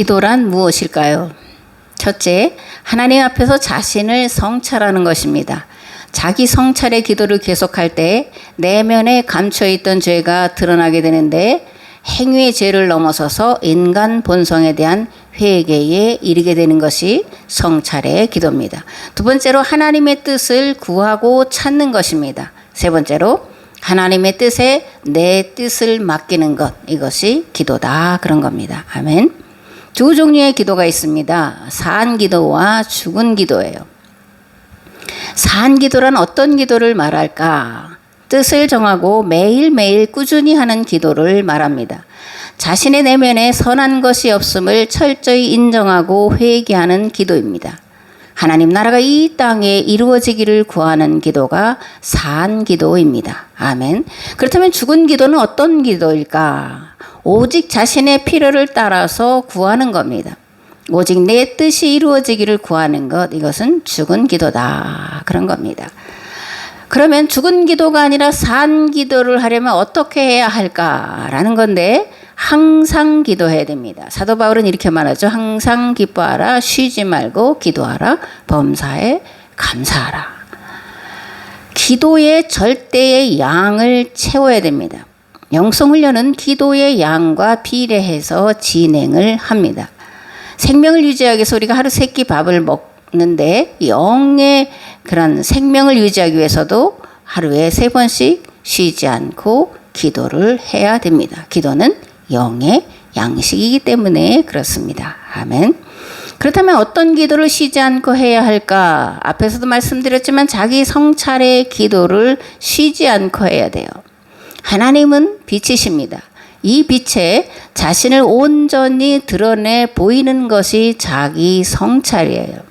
기도란 무엇일까요? 첫째, 하나님 앞에서 자신을 성찰하는 것입니다. 자기 성찰의 기도를 계속할 때 내면에 감춰 있던 죄가 드러나게 되는데 행위의 죄를 넘어서서 인간 본성에 대한 회개에 이르게 되는 것이 성찰의 기도입니다. 두 번째로 하나님의 뜻을 구하고 찾는 것입니다. 세 번째로 하나님의 뜻에 내 뜻을 맡기는 것 이것이 기도다 그런 겁니다. 아멘. 두 종류의 기도가 있습니다. 산 기도와 죽은 기도예요. 산 기도란 어떤 기도를 말할까? 뜻을 정하고 매일매일 꾸준히 하는 기도를 말합니다. 자신의 내면에 선한 것이 없음을 철저히 인정하고 회개하는 기도입니다. 하나님 나라가 이 땅에 이루어지기를 구하는 기도가 산 기도입니다. 아멘. 그렇다면 죽은 기도는 어떤 기도일까? 오직 자신의 필요를 따라서 구하는 겁니다. 오직 내 뜻이 이루어지기를 구하는 것, 이것은 죽은 기도다. 그런 겁니다. 그러면 죽은 기도가 아니라 산 기도를 하려면 어떻게 해야 할까라는 건데 항상 기도해야 됩니다. 사도 바울은 이렇게 말하죠. 항상 기뻐하라, 쉬지 말고 기도하라, 범사에 감사하라. 기도의 절대의 양을 채워야 됩니다. 영성 훈련은 기도의 양과 비례해서 진행을 합니다. 생명을 유지하기 위해서 우리가 하루 세 끼 밥을 먹는데 영의 그런 생명을 유지하기 위해서도 하루에 세 번씩 쉬지 않고 기도를 해야 됩니다. 기도는 영의 양식이기 때문에 그렇습니다. 아멘. 그렇다면 어떤 기도를 쉬지 않고 해야 할까? 앞에서도 말씀드렸지만 자기 성찰의 기도를 쉬지 않고 해야 돼요. 하나님은 빛이십니다. 이 빛에 자신을 온전히 드러내 보이는 것이 자기 성찰이에요.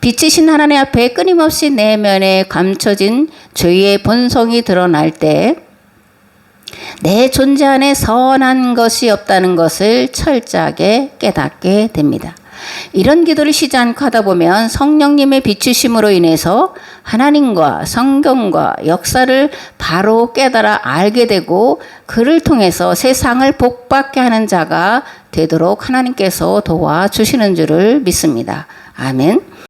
빛이신 하나님 앞에 끊임없이 내면에 감춰진 죄의 본성이 드러날 때 내 존재 안에 선한 것이 없다는 것을 철저하게 깨닫게 됩니다. 이런 기도를 쉬지 않고 하다 보면 성령님의 비추심으로 인해서 하나님과 성경과 역사를 바로 깨달아 알게 되고 그를 통해서 세상을 복받게 하는 자가 되도록 하나님께서 도와주시는 줄을 믿습니다. 아멘.